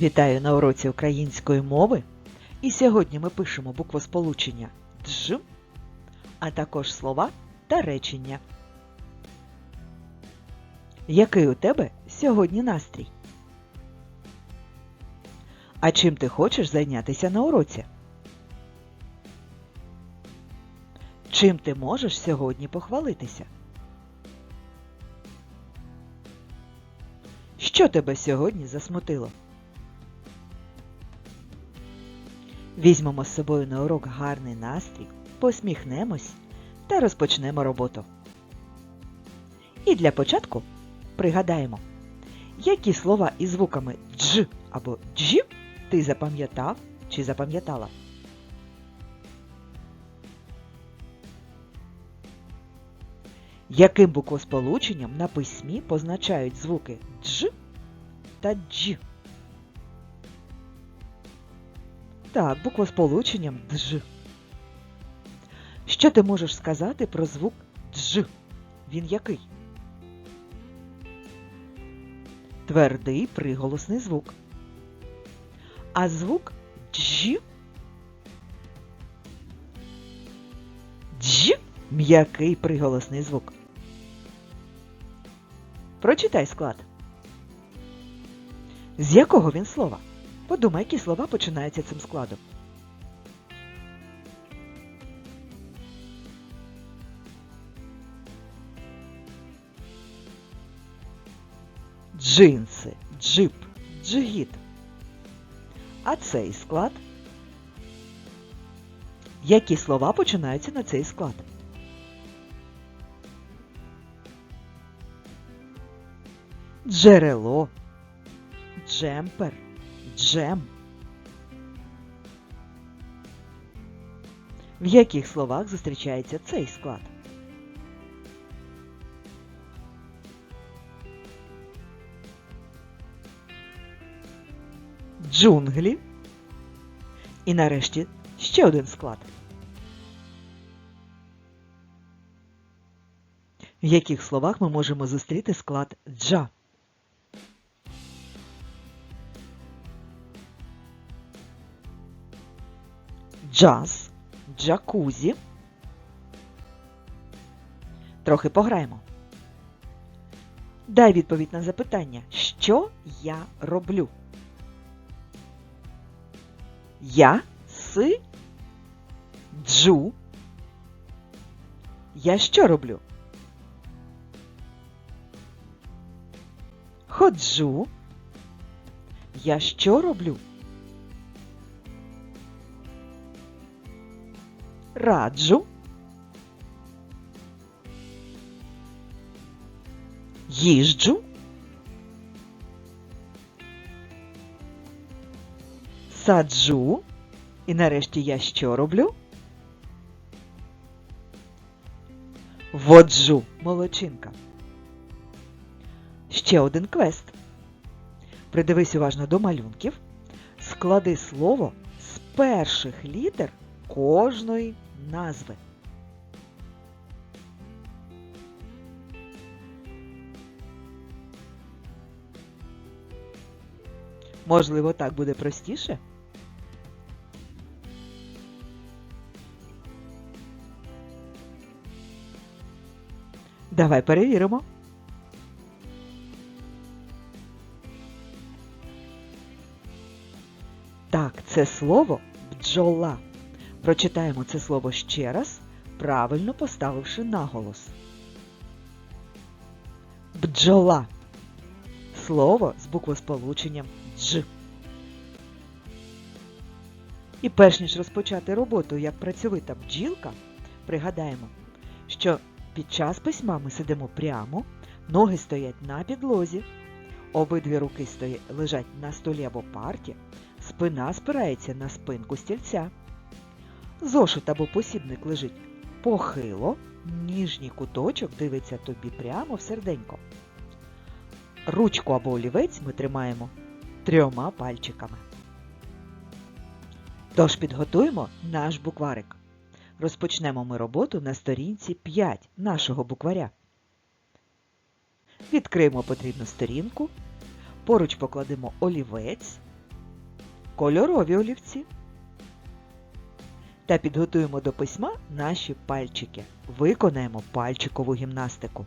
Вітаю на уроці української мови. І сьогодні ми пишемо буквосполучення дж, а також слова та речення. Який у тебе сьогодні настрій? А чим ти хочеш зайнятися на уроці? Чим ти можеш сьогодні похвалитися? Що тебе сьогодні засмутило? Візьмемо з собою на урок гарний настрій, посміхнемось та розпочнемо роботу. І для початку пригадаємо, які слова із звуками дж або дж ти запам'ятав чи запам'ятала. Яким буквосполученням на письмі позначають звуки дж та дж? Так, буквосполученням дж. Що ти можеш сказати про звук дж? Він який? Твердий приголосний звук. А звук дж дж м'який приголосний звук. Прочитай склад. З якого він слова? Подумай, які слова починаються цим складом. Джинси, джип, джигіт. А цей склад? Які слова починаються на цей склад? Джерело, джемпер, джем. В яких словах зустрічається цей склад? Джунглі. І нарешті ще один склад. В яких словах ми можемо зустріти склад джа? Джаз, джакузі. Трохи пограємо. Дай відповідь на запитання, що я роблю? Я си джу. Я що роблю? Ходжу. Я що роблю? Раджу. Їжджу. Саджу. І нарешті я що роблю? Воджу молодчинка. Ще один квест. Придивись уважно до малюнків. Склади слово з перших літер кожної назви. Можливо, так буде простіше? Давай перевіримо. Так, це слово бджола. Прочитаємо це слово ще раз, правильно поставивши наголос. Бджола. Слово з буквосполученням дж. І перш ніж розпочати роботу як працьовита бджілка, пригадаємо, що під час письма ми сидимо прямо, ноги стоять на підлозі, обидві руки стоять, лежать на столі або парті, спина спирається на спинку стільця. Зошит або посібник лежить похило, ніжній куточок дивиться тобі прямо в серденько. Ручку або олівець ми тримаємо трьома пальчиками. Тож підготуємо наш букварик. Розпочнемо ми роботу на сторінці 5 нашого букваря. Відкриємо потрібну сторінку, поруч покладемо олівець кольорові олівці. Та підготуємо до письма наші пальчики. Виконаємо пальчикову гімнастику.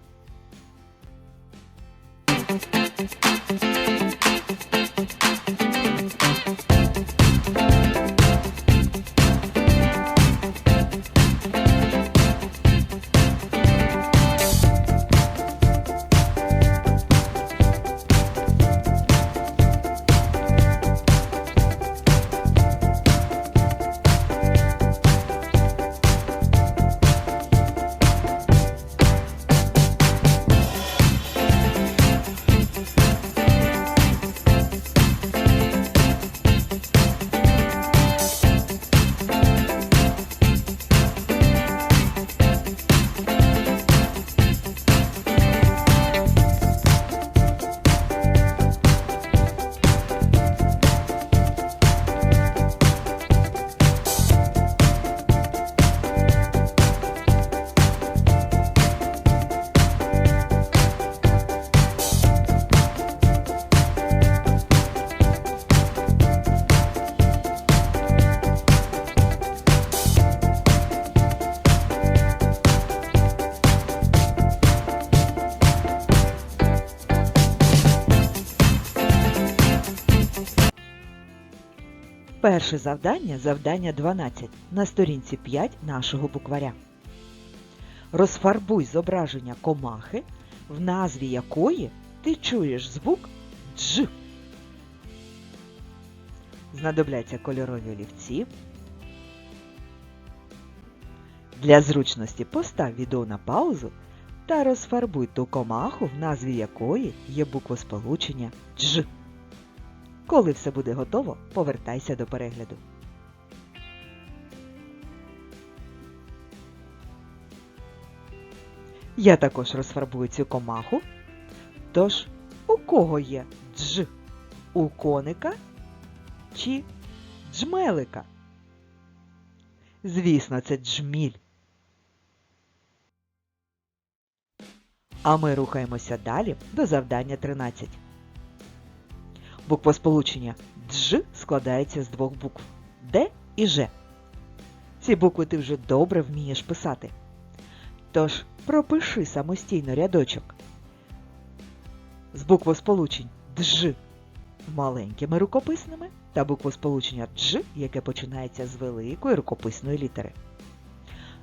Перше завдання завдання 12 на сторінці 5 нашого букваря. Розфарбуй зображення комахи, в назві якої ти чуєш звук дж. Знадобляться кольорові олівці. Для зручності постав відео на паузу та розфарбуй ту комаху, в назві якої є буквосполучення дж. Коли все буде готово, повертайся до перегляду. Я також розфарбую цю комаху. Тож, у кого є дж? У коника чи джмелика? Звісно, це джміль. А ми рухаємося далі до завдання 13. Буквосполучення дж складається з двох букв Д і Ж. Ці букви ти вже добре вмієш писати. Тож пропиши самостійно рядочок з буквосполучень дж маленькими рукописними та буквосполучення дж, яке починається з великої рукописної літери.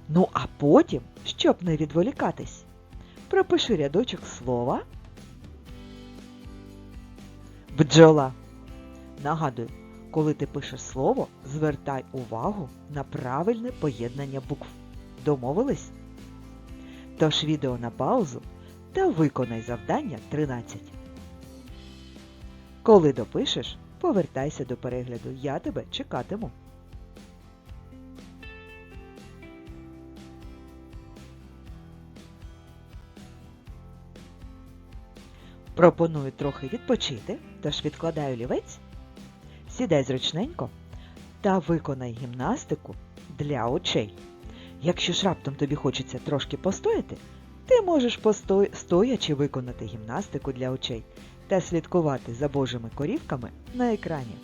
Ну а потім, щоб не відволікатись, пропиши рядочок слова Бджола. Нагадую, коли ти пишеш слово, звертай увагу на правильне поєднання букв. Домовились? Тож відео на паузу та виконай завдання 13. Коли допишеш, повертайся до перегляду. Я тебе чекатиму. Пропоную трохи відпочити, тож відкладай олівець, сідай зручненько та виконай гімнастику для очей. Якщо ж раптом тобі хочеться трошки постояти, ти можеш посто... стоячи виконати гімнастику для очей та слідкувати за божими корівками на екрані.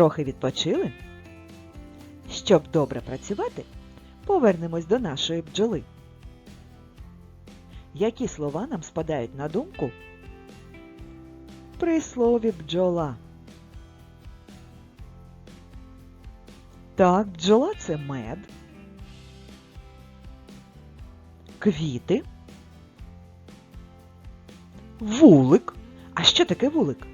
Трохи відпочили? Щоб добре працювати, повернемось до нашої бджоли. Які слова нам спадають на думку при слові бджола? Так, бджола це мед, квіти, вулик. А що таке вулик?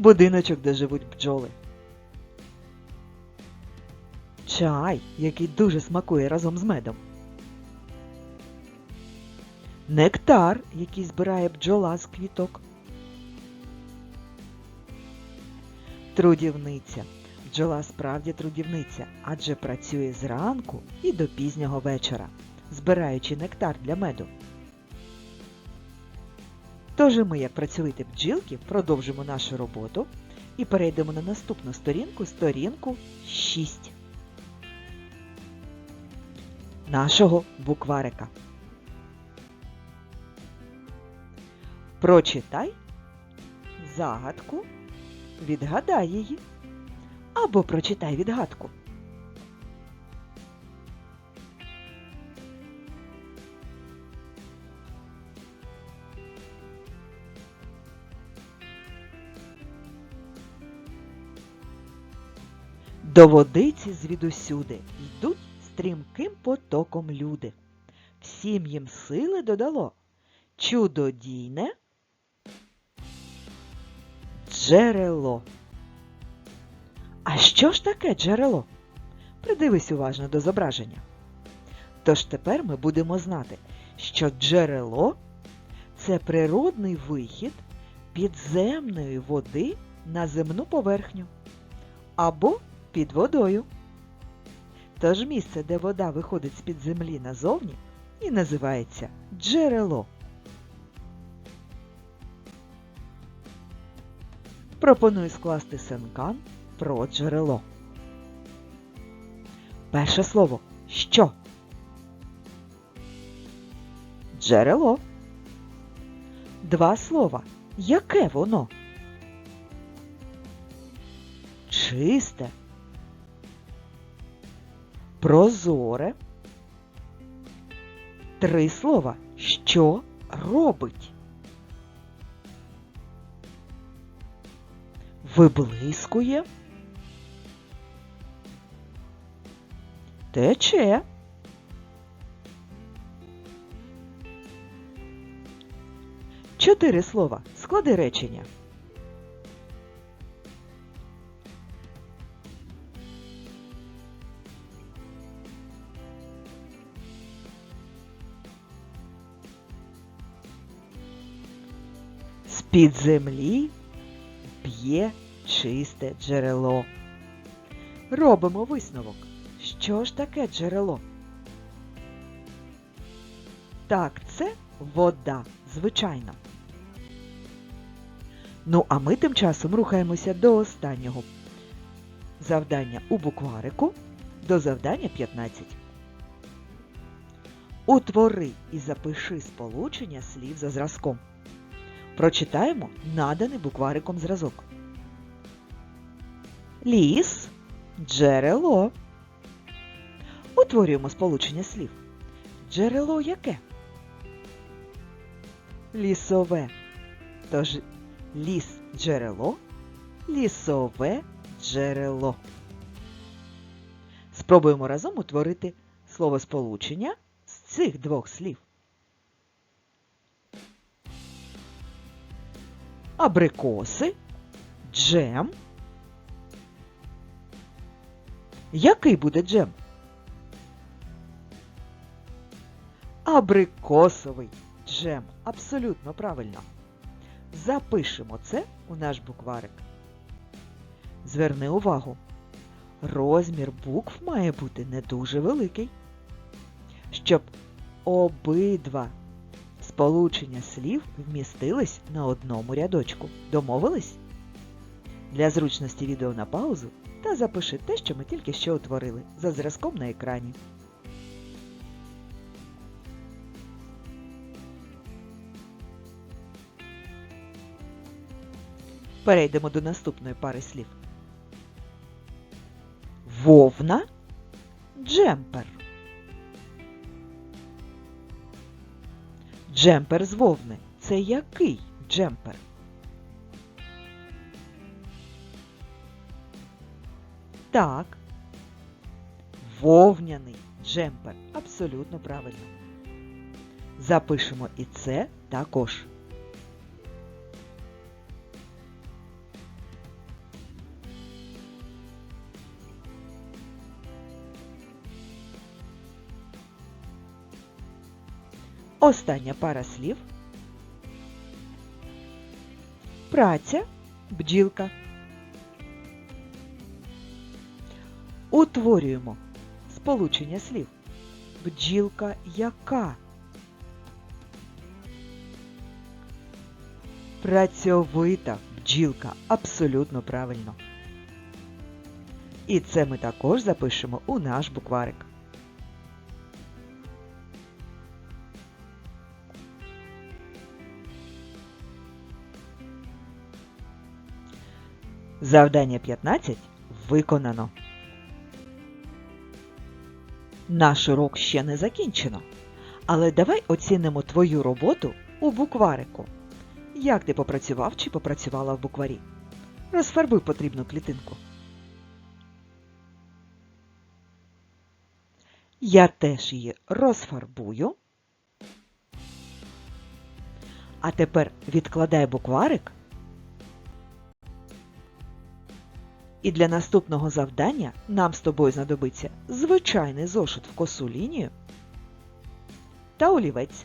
Будиночок, де живуть бджоли. Чай, який дуже смакує разом з медом. Нектар, який збирає бджола з квіток. Трудівниця. Бджола справді трудівниця, адже працює зранку і до пізнього вечора, збираючи нектар для меду. Тож і ми, як працьовиті бджілки, продовжимо нашу роботу і перейдемо на наступну сторінку, сторінку 6 нашого букварика. Прочитай загадку, відгадай її. Або прочитай відгадку. До водиці звідусюди йдуть стрімким потоком люди. Всім їм сили додало чудодійне джерело. А що ж таке джерело? Придивись уважно до зображення. Тож тепер ми будемо знати, що джерело це природний вихід підземної води на земну поверхню або під водою. Тож місце, де вода виходить з-під землі назовні, і називається джерело. Пропоную скласти сенкан про джерело. Перше слово що? Джерело. Два слова. Яке воно? Чисте. Прозоре. Три слова. Що робить? Виблискує. Тече. Чотири слова. Склади речення. З-під землі п'є чисте джерело. Робимо висновок. Що ж таке джерело? Так, це вода, звичайно. Ну, а ми тим часом рухаємося до останнього завдання у букварику, до завдання 15. Утвори і запиши сполучення слів за зразком. Прочитаємо наданий буквариком зразок. Ліс, джерело. Утворюємо сполучення слів. Джерело яке? Лісове. Тож ліс джерело, лісове джерело. Спробуємо разом утворити словосполучення з цих двох слів. Абрикоси, джем. Який буде джем? Абрикосовий джем. Абсолютно правильно. Запишемо це у наш букварик. Зверни увагу, розмір букв має бути не дуже великий, щоб обидва сполучення слів вмістились на одному рядочку. Домовились? Для зручності відео на паузу та запиши те, що ми тільки що утворили, за зразком на екрані. Перейдемо до наступної пари слів. Вовна джемпер. Джемпер з вовни. Це який джемпер? Так. Вовняний джемпер. Абсолютно правильно. Запишемо і це також. Остання пара слів. Праця, бджілка. Утворюємо сполучення слів. Бджілка яка? Працьовита бджілка. Абсолютно правильно. І це ми також запишемо у наш букварик. Завдання 15 виконано. Наш урок ще не закінчено. Але давай оцінимо твою роботу у букварику. Як ти попрацював чи попрацювала в букварі? Розфарбуй потрібну клітинку. Я теж її розфарбую. А тепер відкладай букварик. І для наступного завдання нам з тобою знадобиться звичайний зошит в косу лінію та олівець.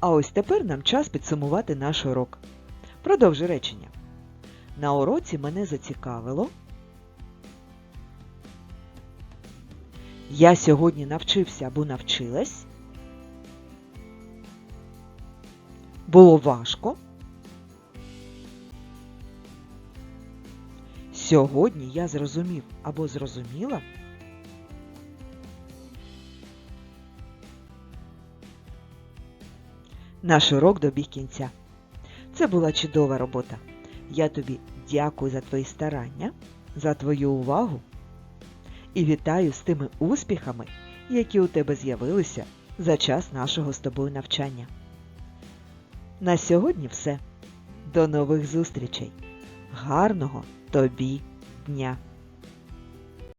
А ось тепер нам час підсумувати наш урок. Продовжи речення. На уроці мене зацікавило. Я сьогодні навчився або навчилась. Було важко. Сьогодні я зрозумів або зрозуміла. Наш урок добіг кінця. Це була чудова робота. Я тобі дякую за твої старання, за твою увагу і вітаю з тими успіхами, які у тебе з'явилися за час нашого з тобою навчання. На сьогодні все. До нових зустрічей. Гарного тобі дня!